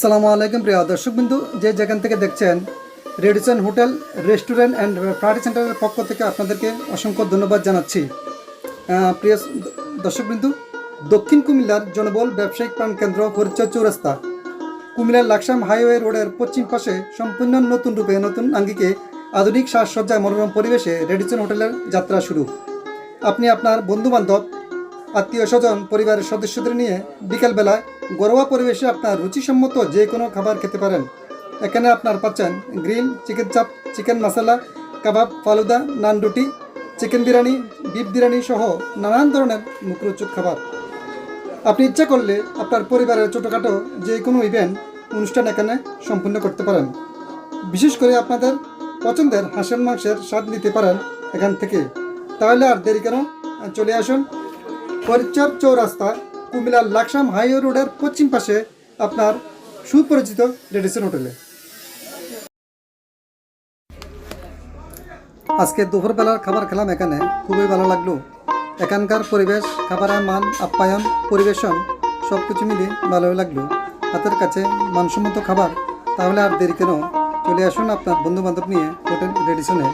সালামু আলাইকুম, প্রিয় দর্শকবিন্দু। যে যেখান থেকে দেখছেন, Radisson hotel, restaurant and party সেন্টারের পক্ষ থেকে আপনাদেরকে অসংখ্য ধন্যবাদ জানাচ্ছি। প্রিয় দর্শকবিন্দু, দক্ষিণ কুমিল্লার জনবল ব্যবসায়িক প্রাণকেন্দ্র পরিচয় চৌরাস্তা, কুমিল্লার লাকসাম হাইওয়ে রোডের পশ্চিম পাশে সম্পূর্ণ নতুন রূপে নতুন আঙ্গিকে আধুনিক সাজসজ্জায় মনোরম পরিবেশে রেডিসন হোটেলের যাত্রা শুরু। আপনি আপনার বন্ধুবান্ধব, আত্মীয় স্বজন, পরিবারের সদস্যদের নিয়ে বিকেলবেলায় ঘরোয়া পরিবেশে আপনার রুচিসম্মত যে কোনো খাবার খেতে পারেন। এখানে আপনার পাচ্ছেন grill, chicken chaap, chicken masala, kebab, falooda, naan roti, chicken biryani, beef biryani সহ নানান ধরনের মুখরোচক খাবার। আপনি ইচ্ছা করলে আপনার পরিবারের ছোটোখাটো যে কোনো ইভেন্ট অনুষ্ঠান এখানে সম্পূর্ণ করতে পারেন। বিশেষ করে আপনাদের পছন্দের হাঁসের মাংসের স্বাদ নিতে পারেন এখান থেকে। তাহলে আর দেরি কেন? চলে আসুন। পরিচর চৌরাস্তা কুমিল্লার লাকসাম হাইওয়ে রোডের পশ্চিম পাশে আপনার সুপরিচিত রেডিসন হোটেলে। আজকে দুপুরবেলার খাবার খেলাম এখানে, খুবই ভালো লাগল। এখানকার পরিবেশ, খাবারের মান, আপ্যায়ন, পরিবেশন সব কিছু মিলে ভালোই লাগল। হাতের কাছে মানসম্মত খাবার, তাহলে আর দেরি কেন? চলে আসুন আপনার বন্ধু বান্ধব নিয়ে হোটেল রেডিসনে।